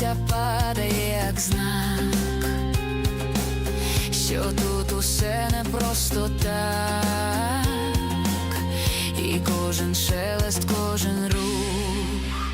листя падає, як знак, що тут усе не просто так, і кожен шелест, кожен рух,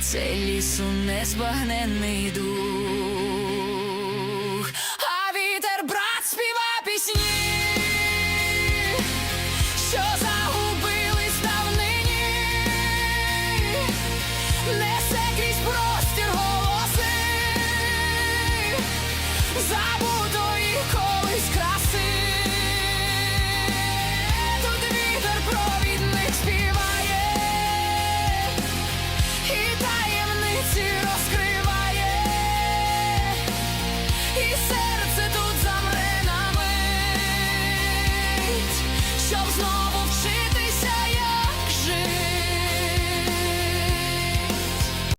цей лісу незбагненний дух, а вітер брат співає пісні. що загубились Let